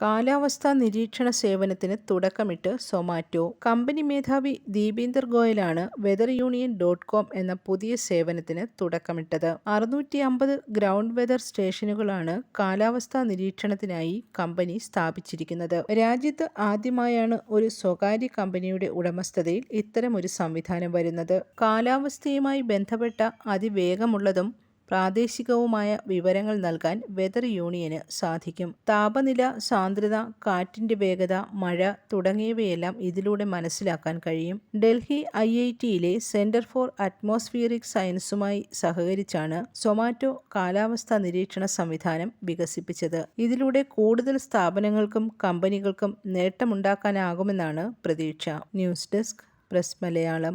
കാലാവസ്ഥാ നിരീക്ഷണ സേവനത്തിന് തുടക്കമിട്ട് സൊമാറ്റോ. കമ്പനി മേധാവി ദീപീന്ദർ ഗോയലാണ് വെതർ യൂണിയൻ ഡോട്ട് കോം എന്ന പുതിയ സേവനത്തിന് തുടക്കമിട്ടത്. അറുന്നൂറ്റി അമ്പത് ഗ്രൗണ്ട് വെതർ സ്റ്റേഷനുകളാണ് കാലാവസ്ഥാ നിരീക്ഷണത്തിനായി കമ്പനി സ്ഥാപിച്ചിരിക്കുന്നത്. രാജ്യത്ത് ആദ്യമായാണ് ഒരു സ്വകാര്യ കമ്പനിയുടെ ഉടമസ്ഥതയിൽ ഇത്തരമൊരു സംവിധാനം വരുന്നത്. കാലാവസ്ഥയുമായി ബന്ധപ്പെട്ട അതിവേഗമുള്ളതും പ്രാദേശികവുമായ വിവരങ്ങൾ നൽകാൻ വെതർ യൂണിയന് സാധിക്കും. താപനില, സാന്ദ്രത, കാറ്റിന്റെ വേഗത, മഴ തുടങ്ങിയവയെല്ലാം ഇതിലൂടെ മനസ്സിലാക്കാൻ കഴിയും. ഡൽഹി ഐ ഐ ടിയിലെ സെന്റർ ഫോർ അറ്റ്മോസ്ഫിയറിക് സയൻസുമായി സഹകരിച്ചാണ് സൊമാറ്റോ കാലാവസ്ഥാ നിരീക്ഷണ സംവിധാനം വികസിപ്പിച്ചത്. ഇതിലൂടെ കൂടുതൽ സ്ഥാപനങ്ങൾക്കും കമ്പനികൾക്കും നേട്ടമുണ്ടാക്കാനാകുമെന്നാണ് പ്രതീക്ഷ. News desk press Malayalam